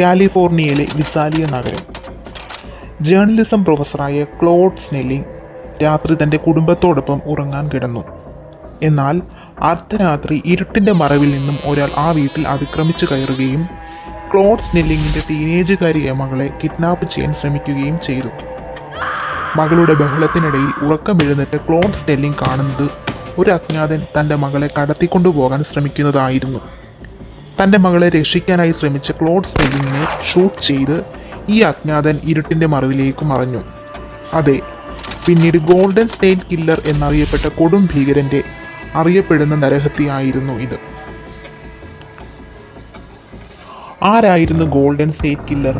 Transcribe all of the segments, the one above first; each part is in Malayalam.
കാലിഫോർണിയയിലെ വിസാലിയ നഗരം. ജേർണലിസം പ്രൊഫസറായ ക്ലോഡ് സ്നെല്ലിംഗ് രാത്രി തന്റെ കുടുംബത്തോടൊപ്പം ഉറങ്ങാൻ കിടന്നു. എന്നാൽ അർദ്ധരാത്രി ഇരുട്ടിന്റെ മറവിൽ നിന്നും ഒരാൾ ആ വീട്ടിൽ അതിക്രമിച്ചു കയറുകയും ക്ലോഡ് സ്നെല്ലിങ്ങിന്റെ ടീനേജുകാരിയ മകളെ കിഡ്നാപ്പ് ചെയ്യാൻ ശ്രമിക്കുകയും ചെയ്തു. മകളുടെ ബഹളത്തിനിടയിൽ ഉറക്കമെഴുന്നേറ്റ് ക്ലോഡ് സ്നെല്ലിംഗ് കാണുന്നത് ഒരു അജ്ഞാതൻ തന്റെ മകളെ കടത്തിക്കൊണ്ടുപോകാൻ ശ്രമിക്കുന്നതായിരുന്നു. തന്റെ മകളെ രക്ഷിക്കാനായി ശ്രമിച്ച ക്ലോഡ് സ്നെല്ലിങ്ങിനെ ഷൂട്ട് ചെയ്ത് ഈ അജ്ഞാതൻ ഇരുട്ടിന്റെ മറവിലേക്ക് മറഞ്ഞു. അതെ പിന്നീട് ഗോൾഡൻ സ്റ്റേറ്റ് കില്ലർ എന്നറിയപ്പെട്ട കൊടും ഭീകരന്റെ അറിയപ്പെടുന്ന നരഹത്യയായിരുന്നു ഇത്. ആരായിരുന്നു ഗോൾഡൻ സ്റ്റേറ്റ് കില്ലർ?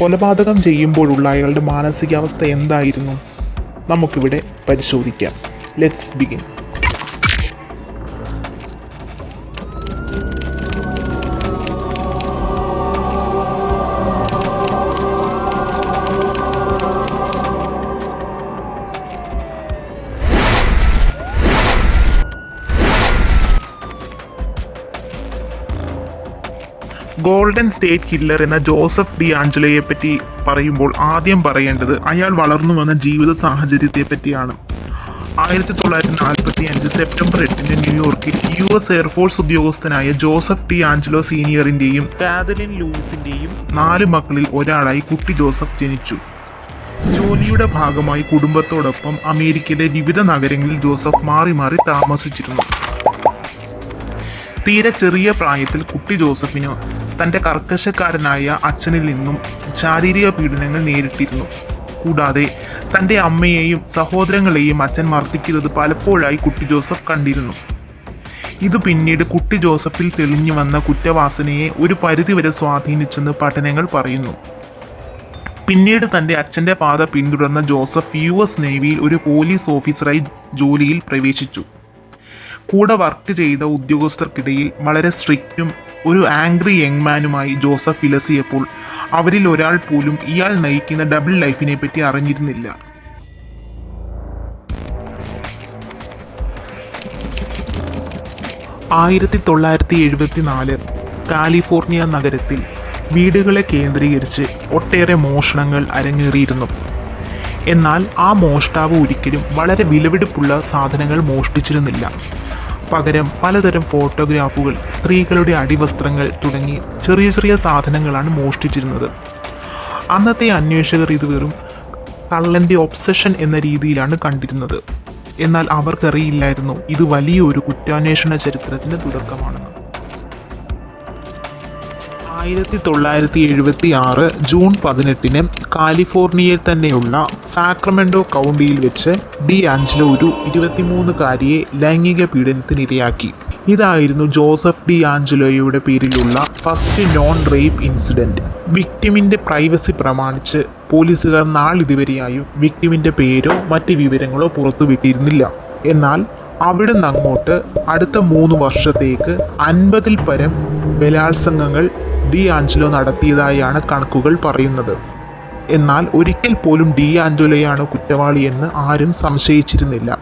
കൊലപാതകം ചെയ്യുമ്പോഴുള്ള അയാളുടെ മാനസികാവസ്ഥ എന്തായിരുന്നു? നമുക്കിവിടെ പരിശോധിക്കാം. Let's begin golden state killer എന്ന ജോസഫ് ഡി ആഞ്ചലയെ പറ്റി പറയുമ്പോൾ ആദ്യം പറയേണ്ടത് അയാൾ വളർന്നു വന്ന ജീവിത സാഹചര്യത്തെ പറ്റിയാണ്. ആയിരത്തി തൊള്ളായിരത്തി നാൽപ്പത്തി അഞ്ച് സെപ്റ്റംബർ എട്ടിന് ന്യൂയോർക്കിൽ യു എസ് എയർഫോഴ്സ് ഉദ്യോഗസ്ഥനായ ജോസഫ് ടി ആഞ്ചലോ സീനിയറിന്റെയും കാതലിൻ ലൂയിസിന്റെയും നാല് മക്കളിൽ ഒരാളായി കുട്ടി ജോസഫ് ജനിച്ചു. ജോലിയുടെ ഭാഗമായി കുടുംബത്തോടൊപ്പം അമേരിക്കയിലെ വിവിധ നഗരങ്ങളിൽ ജോസഫ് മാറി മാറി താമസിച്ചിരുന്നു. തീരെ ചെറിയ പ്രായത്തിൽ കുട്ടി ജോസഫിന് തന്റെ കർക്കശക്കാരനായ അച്ഛനിൽ നിന്നും ശാരീരിക പീഡനങ്ങൾ നേരിട്ടിരുന്നു. കൂടാതെ തന്റെ അമ്മയെയും സഹോദരങ്ങളെയും അച്ഛൻ മർദ്ദിക്കുന്നത് പലപ്പോഴായി കുട്ടി ജോസഫ് കണ്ടിരുന്നു. ഇത് പിന്നീട് കുട്ടി ജോസഫിൽ തെളിഞ്ഞു വന്ന കുറ്റവാസനയെ ഒരു പരിധിവരെ സ്വാധീനിച്ചെന്ന് പഠനങ്ങൾ പറയുന്നു. പിന്നീട് തന്റെ അച്ഛന്റെ പാത പിന്തുടർന്ന ജോസഫ് യു എസ് നേവിയിൽ ഒരു പോലീസ് ഓഫീസറായി ജോലിയിൽ പ്രവേശിച്ചു. കൂടെ വർക്ക് ചെയ്ത ഉദ്യോഗസ്ഥർക്കിടയിൽ വളരെ സ്ട്രിക്റ്റും ഒരു ആംഗ്രി യങ്മാനുമായി ജോസഫ് വിലസിയപ്പോൾ അവരിൽ ഒരാൾ പോലും ഇയാൾ നയിക്കുന്ന ഡബിൾ ലൈഫിനെ പറ്റി അറിഞ്ഞിരുന്നില്ല. ആയിരത്തി തൊള്ളായിരത്തി എഴുപത്തി നാല് കാലിഫോർണിയ നഗരത്തിൽ വീടുകളെ കേന്ദ്രീകരിച്ച് ഒട്ടേറെ മോഷണങ്ങൾ അരങ്ങേറിയിരുന്നു. എന്നാൽ ആ മോഷ്ടാവ് ഒരിക്കലും വളരെ വിലപിടിപ്പുള്ള സാധനങ്ങൾ മോഷ്ടിച്ചിരുന്നില്ല. പകരം പലതരം ഫോട്ടോഗ്രാഫുകൾ സ്ത്രീകളുടെ അടിവസ്ത്രങ്ങൾ തുടങ്ങി ചെറിയ ചെറിയ സാധനങ്ങളാണ് മോഷ്ടിച്ചിരുന്നത്. അന്നത്തെ അന്വേഷകർ ഇത് വെറും കള്ളന്റെ ഒബ്സഷൻ എന്ന രീതിയിലാണ് കണ്ടിരുന്നത്. എന്നാൽ അവർക്കറിയില്ലായിരുന്നു ഇത് വലിയൊരു കുറ്റാന്വേഷണ ചരിത്രത്തിന്റെ തുടക്കമാണെന്ന് ആയിരത്തി തൊള്ളായിരത്തി എഴുപത്തി ആറ് ജൂൺ പതിനെട്ടിന് കാലിഫോർണിയയിൽ തന്നെയുള്ള സാക്രമെൻഡോ കൗണ്ടിയിൽ വെച്ച് ഡി ആഞ്ചലോ ഒരു ഇരുപത്തിമൂന്നുകാരിയെ ലൈംഗിക പീഡനത്തിനിരയാക്കി. ഇതായിരുന്നു ജോസഫ് ഡി ആഞ്ചലോയുടെ പേരിലുള്ള ഫസ്റ്റ് നോൺ റേപ്പ് ഇൻസിഡന്റ് വിക്ടിമിന്റെ പ്രൈവസി പ്രമാണിച്ച് പോലീസുകാർ നാളിതുവരെയായും വിക്ടിമിന്റെ പേരോ മറ്റ് വിവരങ്ങളോ പുറത്തുവിട്ടിരുന്നില്ല. എന്നാൽ അവിടുന്ന് അങ്ങോട്ട് അടുത്ത മൂന്ന് വർഷത്തേക്ക് അൻപതിൽ പരം ബലാത്സംഗങ്ങൾ ഡി ആഞ്ചലോ നടത്തിയതായാണ് കണക്കുകൾ പറയുന്നത്. എന്നാൽ ഒരിക്കൽ പോലും ഡി ആഞ്ചലോയാണ് കുറ്റവാളിയെന്ന് ആരും സംശയിച്ചിരുന്നില്ല.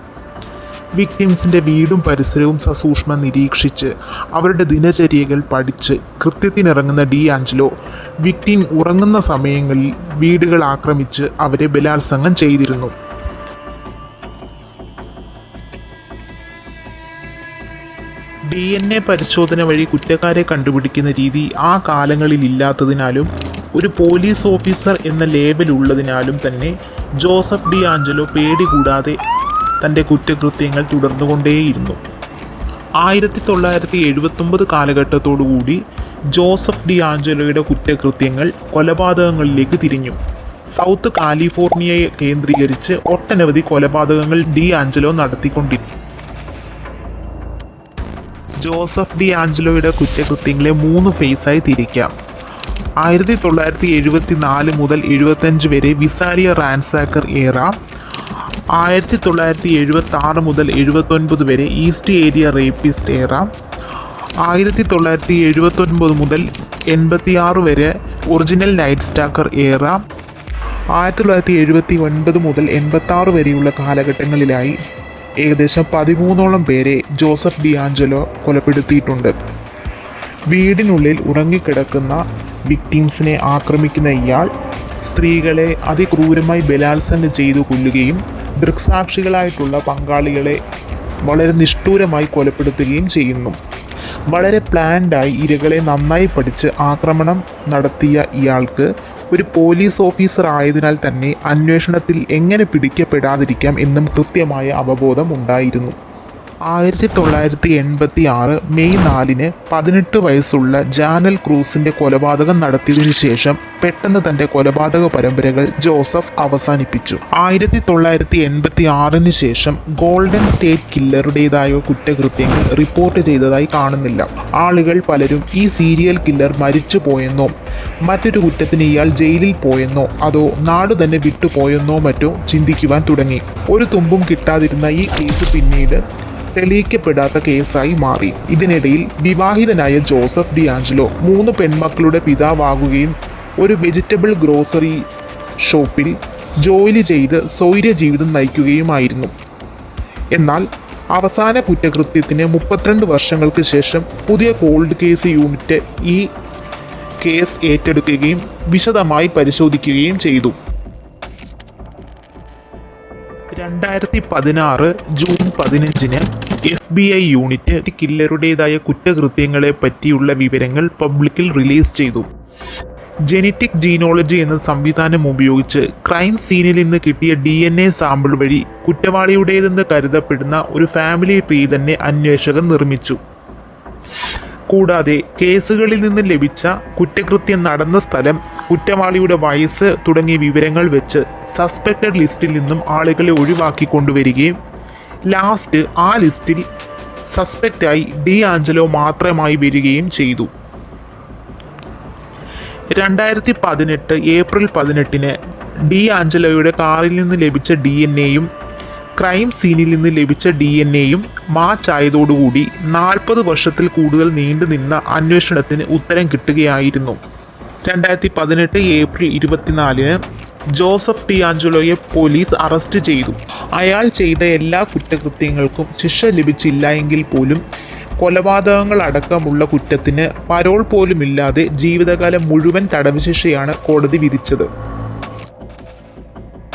വിക്ടിംസിന്റെ വീടും പരിസരവും സസൂക്ഷ്മം നിരീക്ഷിച്ച് അവരുടെ ദിനചര്യകൾ പഠിച്ച് കൃത്യത്തിനിറങ്ങുന്ന ഡി ആഞ്ചലോ വിക്ടിം ഉറങ്ങുന്ന സമയങ്ങളിൽ വീടുകൾ ആക്രമിച്ച് അവരെ ബലാത്സംഗം ചെയ്തിരുന്നു. ഡി എൻ എ പരിശോധന വഴി കുറ്റക്കാരെ കണ്ടുപിടിക്കുന്ന രീതി ആ കാലങ്ങളിൽ ഇല്ലാത്തതിനാലും ഒരു പോലീസ് ഓഫീസർ എന്ന ലേബൽ ഉള്ളതിനാലും തന്നെ ജോസഫ് ഡി ആഞ്ചലോ പേടി കൂടാതെ തന്റെ കുറ്റകൃത്യങ്ങൾ തുടർന്നുകൊണ്ടേയിരുന്നു. ആയിരത്തി തൊള്ളായിരത്തി എഴുപത്തൊമ്പത് കാലഘട്ടത്തോടുകൂടി ജോസഫ് ഡി ആഞ്ചലോയുടെ കുറ്റകൃത്യങ്ങൾ കൊലപാതകങ്ങളിലേക്ക് തിരിഞ്ഞു. സൗത്ത് കാലിഫോർണിയയെ കേന്ദ്രീകരിച്ച് ഒട്ടനവധി കൊലപാതകങ്ങൾ ഡി ആഞ്ചലോ നടത്തിക്കൊണ്ടിരുന്നു. ജോസഫ് ഡി ആഞ്ചലോയുടെ കുറ്റകൃത്യങ്ങളെ മൂന്ന് ഫേസായി തിരിക്കാം. ആയിരത്തി തൊള്ളായിരത്തി എഴുപത്തി നാല് മുതൽ എഴുപത്തഞ്ച് വരെ വിസാരിയ റാൻസാക്കർ ഏറ. ആയിരത്തി തൊള്ളായിരത്തി എഴുപത്തി ആറ് മുതൽ എഴുപത്തൊൻപത് വരെ ഈസ്റ്റ് ഏരിയ റേപ്പിസ്റ്റ് ഏറ. ആയിരത്തി തൊള്ളായിരത്തി എഴുപത്തൊൻപത് മുതൽ എൺപത്തി ആറ് വരെ ഒറിജിനൽ നൈറ്റ് സ്റ്റാക്കർ ഏറ. ആയിരത്തി തൊള്ളായിരത്തി എഴുപത്തി ഒൻപത് മുതൽ എൺപത്തി ആറ് വരെയുള്ള കാലഘട്ടങ്ങളിലായി ഏകദേശം പതിമൂന്നോളം പേരെ ജോസഫ് ഡിയാഞ്ചലോ കൊലപ്പെടുത്തിയിട്ടുണ്ട്. വീടിനുള്ളിൽ ഉറങ്ങിക്കിടക്കുന്ന വിക്ടിംസിനെ ആക്രമിക്കുന്ന ഇയാൾ സ്ത്രീകളെ അതിക്രൂരമായി ബലാത്സംഗം ചെയ്തു കൊല്ലുകയും ദൃക്സാക്ഷികളായിട്ടുള്ള പങ്കാളികളെ വളരെ നിഷ്ഠൂരമായി കൊലപ്പെടുത്തുകയും ചെയ്യുന്നു. വളരെ പ്ലാൻഡായി ഇരകളെ നന്നായി പഠിച്ച് ആക്രമണം നടത്തിയ ഇയാൾക്ക് ഒരു പോലീസ് ഓഫീസർ ആയതിനാൽ തന്നെ അന്വേഷണത്തിൽ എങ്ങനെ പിടിക്കപ്പെടാതിരിക്കാം എന്നും കൃത്യമായ അവബോധം ഉണ്ടായിരുന്നു. ആയിരത്തി തൊള്ളായിരത്തി എൺപത്തി ആറ് മെയ് നാലിന് പതിനെട്ട് വയസ്സുള്ള ജാനൽ ക്രൂസിന്റെ കൊലപാതകം നടത്തിയതിനു ശേഷം പെട്ടെന്ന് തന്റെ കൊലപാതക പരമ്പരകൾ ജോസഫ് അവസാനിപ്പിച്ചു. ആയിരത്തി തൊള്ളായിരത്തി എൺപത്തി ആറിന് ശേഷം ഗോൾഡൻ സ്റ്റേറ്റ് കില്ലറുടേതായ കുറ്റകൃത്യങ്ങൾ റിപ്പോർട്ട് ചെയ്തതായി കാണുന്നില്ല. ആളുകൾ പലരും ഈ സീരിയൽ കില്ലർ മരിച്ചു പോയെന്നോ മറ്റൊരു കുറ്റത്തിന് ഇയാൾ ജയിലിൽ പോയെന്നോ അതോ നാട് തന്നെ വിട്ടുപോയെന്നോ മറ്റോ ചിന്തിക്കുവാൻ തുടങ്ങി. ഒരു തുമ്പും കിട്ടാതിരുന്ന ഈ കേസ് പിന്നീട് തെളിയിക്കപ്പെടാത്ത കേസായി മാറി. ഇതിനിടയിൽ വിവാഹിതനായ ജോസഫ് ഡിയാഞ്ചലോ മൂന്ന് പെൺമക്കളുടെ പിതാവാകുകയും ഒരു വെജിറ്റബിൾ ഗ്രോസറി ഷോപ്പിൽ ജോലി ചെയ്ത് സ്വൈര്യ ജീവിതം നയിക്കുകയുമായിരുന്നു. എന്നാൽ അവസാന കുറ്റകൃത്യത്തിന് മുപ്പത്തിരണ്ട് വർഷങ്ങൾക്ക് ശേഷം പുതിയ കോൾഡ് കേസ് യൂണിറ്റ് ഈ കേസ് ഏറ്റെടുക്കുകയും വിശദമായി പരിശോധിക്കുകയും ചെയ്തു. രണ്ടായിരത്തി പതിനാറ് ജൂൺ പതിനഞ്ചിന് എഫ് ബി ഐ യൂണിറ്റ് കില്ലറുടേതായ കുറ്റകൃത്യങ്ങളെ പറ്റിയുള്ള വിവരങ്ങൾ പബ്ലിക്കിൽ റിലീസ് ചെയ്തു. ജെനറ്റിക് ജീനോളജി എന്ന സംവിധാനം ഉപയോഗിച്ച് ക്രൈം സീനിൽ നിന്ന് കിട്ടിയ ഡി എൻ എ സാമ്പിൾ വഴി കുറ്റവാളിയുടേതെന്ന് കരുതപ്പെടുന്ന ഒരു ഫാമിലി ട്രീ തന്നെ അന്വേഷകൻ നിർമ്മിച്ചു. കൂടാതെ കേസുകളിൽ നിന്ന് ലഭിച്ച കുറ്റകൃത്യം നടന്ന സ്ഥലം കുറ്റവാളിയുടെ വയസ്സ് തുടങ്ങിയ വിവരങ്ങൾ വെച്ച് സസ്പെക്റ്റഡ് ലിസ്റ്റിൽ നിന്നും ആളുകളെ ഒഴിവാക്കി കൊണ്ടുവരികയും ലാസ്റ്റ് ആ ലിസ്റ്റിൽ സസ്പെക്റ്റായി ഡി ആഞ്ചലോ മാത്രമായി വരികയും ചെയ്തു. രണ്ടായിരത്തി പതിനെട്ട് ഏപ്രിൽ പതിനെട്ടിന് ഡി ആഞ്ചലോയുടെ കാറിൽ നിന്ന് ലഭിച്ച ഡി എൻ എയും ക്രൈം സീനിൽ നിന്ന് ലഭിച്ച ഡി എൻ എയും മാച്ച് ആയതോടുകൂടി നാൽപ്പത് വർഷത്തിൽ കൂടുതൽ നീണ്ടുനിന്ന അന്വേഷണത്തിന് ഉത്തരം കിട്ടുകയായിരുന്നു. രണ്ടായിരത്തി പതിനെട്ട് ഏപ്രിൽ ഇരുപത്തിനാലിന് ജോസഫ് ടി ആഞ്ചലോയെ പോലീസ് അറസ്റ്റ് ചെയ്തു. അയാൾ ചെയ്ത എല്ലാ കുറ്റകൃത്യങ്ങൾക്കും ശിക്ഷ ലഭിച്ചില്ല എങ്കിൽ പോലും കൊലപാതകങ്ങൾ അടക്കമുള്ള കുറ്റത്തിന് പരോൾ പോലുമില്ലാതെ ജീവിതകാലം മുഴുവൻ തടവ് ശിക്ഷയാണ് കോടതി വിധിച്ചത്.